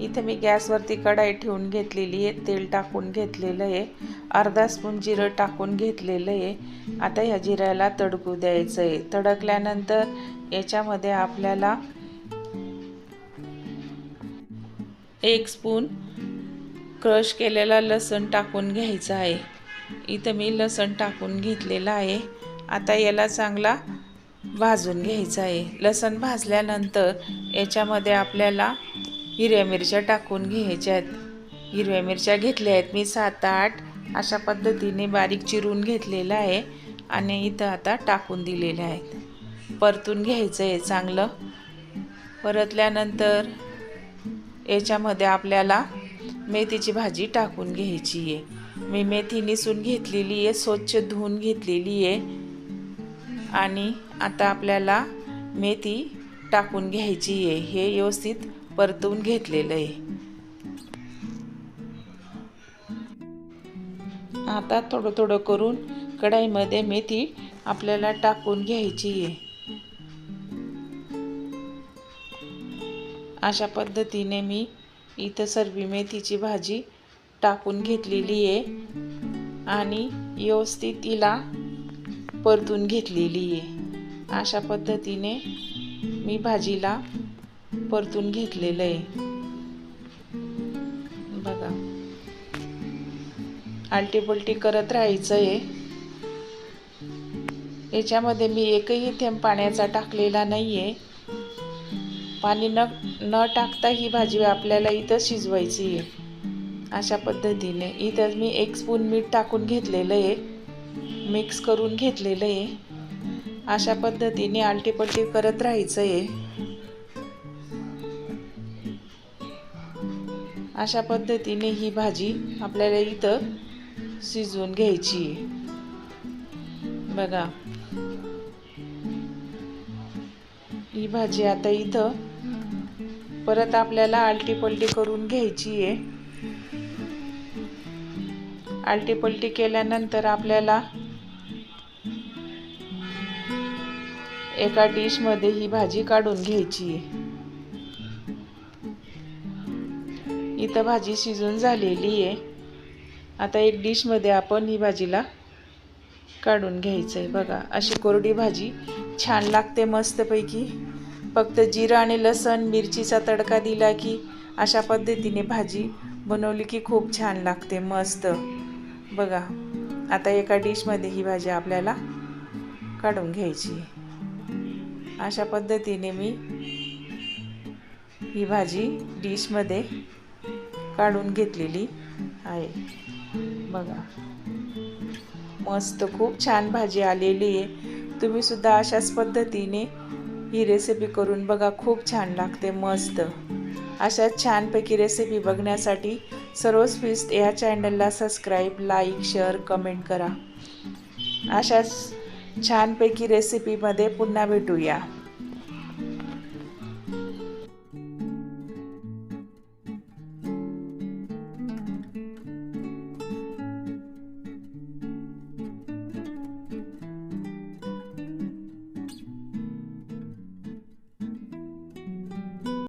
इथे मी गॅसवरती कढाई ठेवून घेतलेली आहे तेल टाकून घेतलेलं आहे अर्धा स्पून जिरं टाकून घेतलेलं आहे. आता ह्या जिऱ्याला तडकू द्यायचं आहे. तडकल्यानंतर याच्यामध्ये आपल्याला एक स्पून क्रश केलेला लसण टाकून घ्यायचा आहे. इथं मी लसण टाकून घेतलेला आहे. आता याला चांगला भाजून घ्यायचं आहे. लसण भाजल्यानंतर याच्यामध्ये आपल्याला हिरव्या मिरच्या टाकून घ्यायच्या आहेत. हिरव्या मिरच्या घेतल्या आहेत. मी सात आठ अशा पद्धतीने बारीक चिरून घेतलेलं आहे आणि इथं आता टाकून दिलेल्या आहेत. परतून घ्यायचं आहे चांगलं. परतल्यानंतर याच्यामध्ये आपल्याला मेथीची भाजी टाकून घ्यायची आहे. मी मेथी निसून घेतलेली आहे स्वच्छ धुवून घेतलेली आहे. आणि आता आपल्याला मेथी टाकून घ्यायची आहे. हे व्यवस्थित परतवून घेतलेलं आहे. आता थोडं थोडं करून कढाईमध्ये मेथी आपल्याला टाकून घ्यायची आहे. अशा पद्धतीने मी इथं सर्वी मेथीची भाजी टाकून घेतलेली आहे. आणि व्यवस्थित तिला परतून घेतलेली आहे. अशा पद्धतीने मी भाजीला परतून घेतलेलं आहे. बघा. आलटीपलटी करत राहायचं आहे. याच्यामध्ये मी एकही थेंब पाण्याचा टाकलेला नाही आहे पाणी न न टाकता ही भाजी आपल्याला इथं शिजवायची आहे. अशा पद्धतीने. इथं मी एक स्पून मीठ टाकून घेतलेलं आहे. मिक्स करून घेतलेलं आहे. अशा पद्धतीने आलटीपलटी करत राहायचं आहे अशा पद्धतीने ही भाजी आपल्याला इथं शिजवून घ्यायची आहे. बघा. ही भाजी आता इथं परत आपल्याला आलटीपलटी करून घ्यायची आहे. आलटीपलटी केल्यानंतर आपल्याला एका डिशमध्ये ही भाजी काढून घ्यायची. आहे इथं भाजी शिजून झालेली आहे. आता एक डिशमध्ये आपण ही भाजीला काढून घ्यायचं आहे बघा अशी कोरडी भाजी छान लागते मस्तपैकी. फक्त जिरं आणि लसण मिरचीचा तडका दिला की अशा पद्धतीने भाजी बनवली की खूप छान लागते मस्त. बघा आता एका डिशमध्ये ही भाजी आपल्याला काढून घ्यायची अशा पद्धतीने मी ही भाजी डिशमध्ये काढून घेतलेली आहे. बघा. मस्त खूप छान भाजी आलेली आहे. तुम्ही सुद्धा अशाच पद्धतीने ही रेसिपी करून बघा. खूप छान लागते मस्त. अशाच छानपैकी रेसिपी बघण्यासाठी सर्वच फिस्ट या चॅनलला सबस्क्राईब लाईक शेअर कमेंट करा. अशाच छानपैकी रेसिपीमध्ये पुन्हा भेटूया.